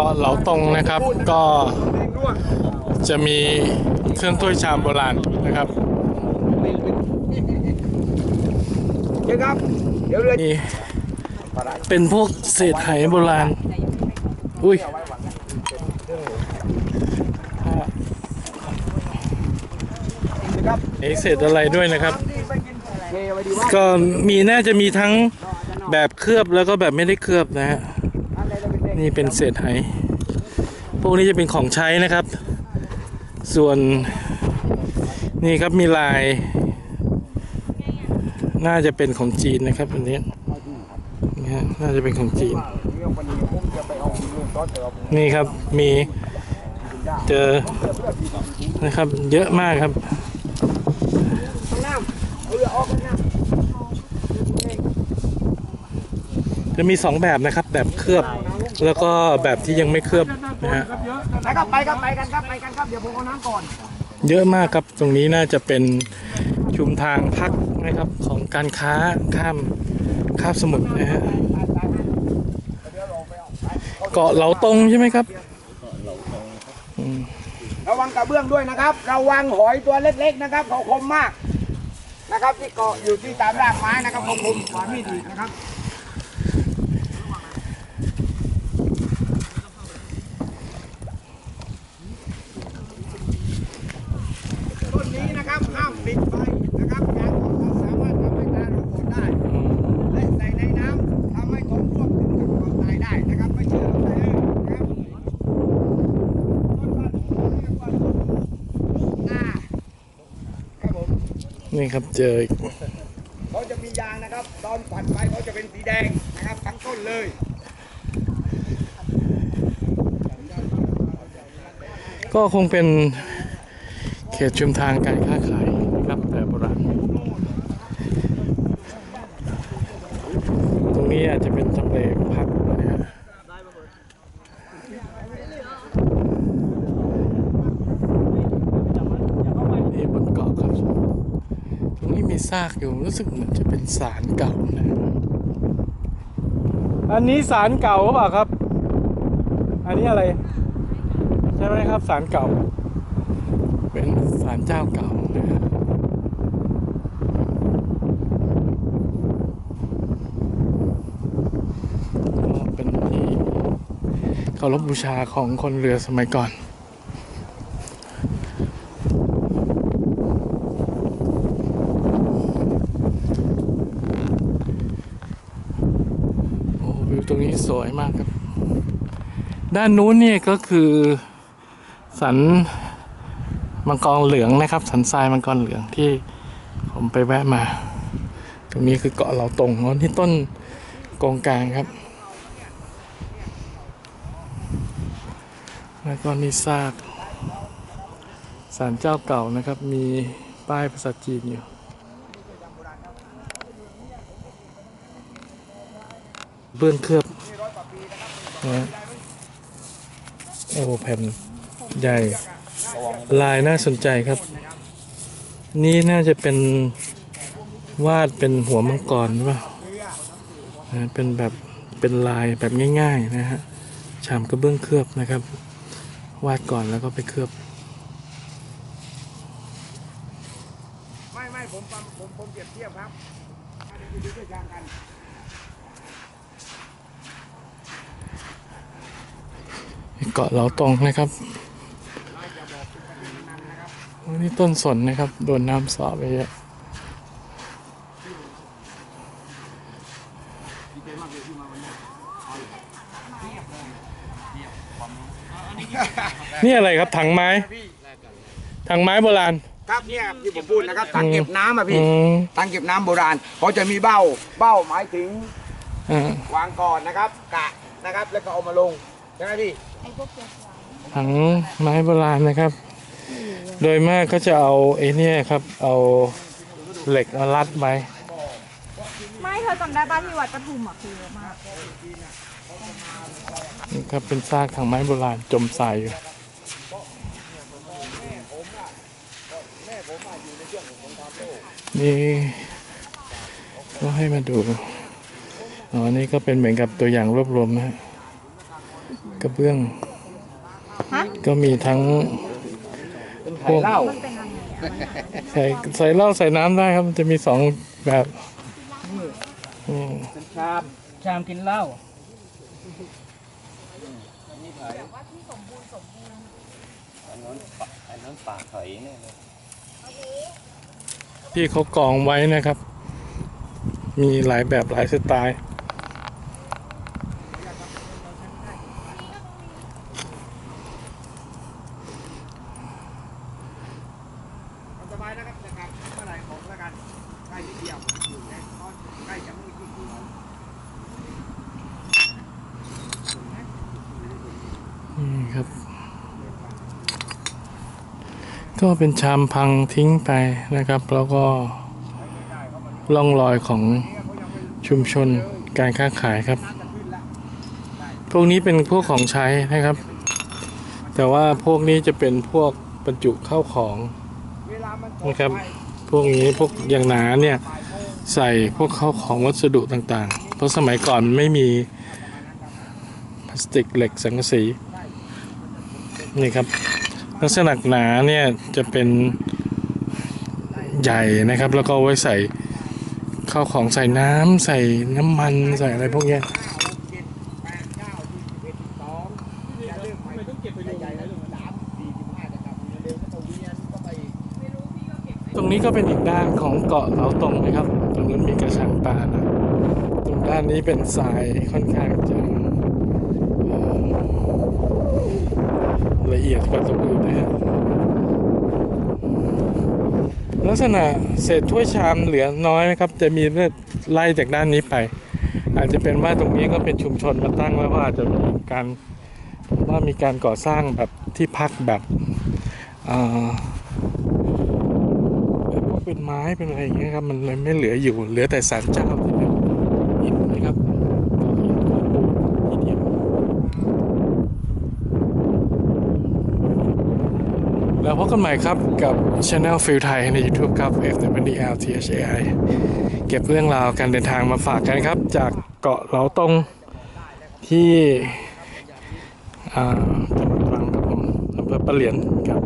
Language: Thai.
าะเหลาตรงนะครับ ก็จะมีเครื่องถ้วยชามโบราณนะครับเชิญครับเดี๋ยวเรือนี่เป็นพวกเศษไหโบราณ อุ้ยนะครับไอเศษอะไรด้วยนะครับเทไว้ดีว่าก็มีน่าจะมีทั้งแบบเคลือบแล้วก็แบบไม่ได้เคลือบนะฮะ นี่เป็นเศษไหพวกนี้จะเป็นของใช้นะครับ ส่วนนี่ครับมีลาย น่าจะเป็นของจีนนะครับอันนี้นี่น่าจะเป็นของจีน นี่ครับมีเจอนะครับเยอะมากครับ ข้างหน้าเอาเรือออกข้างหน้า จะมีสองแบบนะครับ แบบเคลือบ แล้วก็แบบที่ยังไม่เคลือบนะฮะไปครับไปครับไปกันครับไปกันครับเดี๋ยวผมเอาน้ำก่อน เยอะมากครับตรงนี้น่าจะเป็นชุมทางพักนะครับของการค้าข้ามคาบสมุทรนะฮะเกาะเหลาตรงใช่ไหมครับระวังกระเบื้องด้วยนะครับ ระวังหอยตัวเล็กๆนะครับเขาคมมากนะครับที่เกาะอยู่ที่ตามรากไม้นะครับเขาคมกว่ามีดอีกนะครับต้นนี้นะครับห้ามปิดไฟนะครับยางของเราสามารถทำให้ตาเราบอดได้ และใส่ในน้ำทำให้ท้องร่วงถึงกับความตายได้นะครับไม่เชื่อเราได้เลยนะครับต้นว่าเรียกว่าต้นลูกนาครับผม นี่ครับเจออีกเขาจะมียางนะครับ ตอนผัดไปเขาจะเป็นสีแดงนะครับทั้งต้นเลยก็คงเป็นเขตชุมทางการค้าขายนะครับแบบโบราณตรงนี้อาจจะเป็นทำเลพักนะฮะนี่บนเกาะครับ ตรงนี้มี ซากอยู่รู้สึกเหมือนจะเป็นศาลเก่านะ อันนี้ศาลเก่าหรือเปล่าครับ อันนี้อะไร ใช่ไหมครับศาลเก่า เป็นศาลเจ้าเก่านะฮะก็เป็นที่เคารพบูชาของคนเรือสมัยก่อน โอ้วิว ตรงนี้สวยมากครับ ด้านนู้นเนี่ยก็คือสันมังกรเหลืองนะครับ สันทรายมังกรเหลืองที่ผมไปแวะมา ตรงนี้คือเกาะเหล่าตงอ๋อที่ต้นกองกลางครับ แล้วก็นี่ซากศาลเจ้าเก่านะครับ มีป้ายภาษาจีนอยู่ เบื้องเคลือบนะโอ้แผ่นใหญ่ ลายน่าสนใจครับ นี่น่าจะเป็นวาดเป็นหัวมังกรหรือเปล่านะเป็นแบบเป็นลายแบบง่าย ๆ นะฮะชามกระเบื้องเคลือบนะครับ วาดก่อนแล้วก็ไปเคลือบไม่ไม่ผมผมผมเปรียบเทียบครับดูด้วยยางกัน กาะเหลาตรงนะครับโอ้นี่ต้นสนนะครับ โดนน้ำสอบไปเยอะนี่อะไรครับถังไม้ ถังไม้โบราณ ครับเนี่ยที่ผมพูดนะครับถังเก็บน้ำอะพี่อืมถังเก็บน้ำโบราณเขาจะมีเบ้า เบ้าหมายถึงอ่าวางก่อนนะครับ กะนะครับ แล้วก็เอามาลงใช่ไหมพี่ ถังไม้โบราณนะครับ โดยมากก็จะเอาไอ้เนี่ยครับ เอาเหล็กมารัดไว้ไม่เธอจำได้ป่ะที่วัดปทุมอะคือเยอะมากนี่ครับเป็นซากถังไม้โบราณจมทรายอยู่นี่ก็ให้มาดู อ๋อ นี่ก็เป็นเหมือนกับตัวอย่างรวบรวมนะฮะ กระเบื้องฮะก็มีทั้งพวกมันเป็นยังไงอะใส่ใส่เหล้าใส่น้ำได้ครับ มันจะมีสองแบบอืมชามชามกินเหล้าที่เขากองไว้นะครับ มีหลายแบบหลายสไตล์ สบายนะครับนะครับเมื่อไหร่ผมแล้วกันใกล้นิดเดียวอยู่ในตอนใกล้จะมืดที่สุดแล้ว นี่ครับ ก็เป็นชามพังทิ้งไปนะครับ แล้วก็ร่องรอยของชุมชนการค้าขายครับ พวกนี้เป็นพวกของใช้นะครับ แต่ว่าพวกนี้จะเป็นพวกบรรจุเข้าของนะครับ พวกนี้พวกอย่างหนาเนี่ยใส่พวกเข้าของวัสดุต่างๆ เพราะสมัยก่อนไม่มีพลาสติกเหล็กสังกะสีนี่ครับ ลักษณะหนาเนี่ยจะเป็นใหญ่นะครับ แล้วก็ไว้ใส่ข้าวของใส่น้ำใส่น้ำมันใส่อะไรพวกนี้ตรงนี้ก็เป็นอีกด้านของเกาะเหลาตรงนะครับ ตรงนั้นมีกระชังปลานะ ตรงด้านนี้เป็นทรายค่อนข้างจะเอ่อ ละเอียดกว่าตรงอื่นนะฮะลักษณะเศษถ้วยชามเหลือน้อยนะครับ จะมีไล่จากด้านนี้ไป อาจจะเป็นว่าตรงนี้ก็เป็นชุมชนมาตั้งแล้วก็อาจจะมีการว่ามีการก่อสร้างแบบที่พักแบบเออเป็นไม้เป็นอะไรอย่างเงี้ยครับ มันเลยไม่เหลืออยู่เหลือแต่สารเจ้าที่เป็นหินนะครับก็หินโคปูนทีเดียว แล้วพบกันใหม่ครับกับ Channel f i l ไทยใน YouTube ครับ F W L T H A I เก็บเรื่องราวการเดินทางมาฝากกันครับ จากเกาะเหลาตงที่อ่าจังหวัดตรังครับผมอำเภอปะเหลียนครับ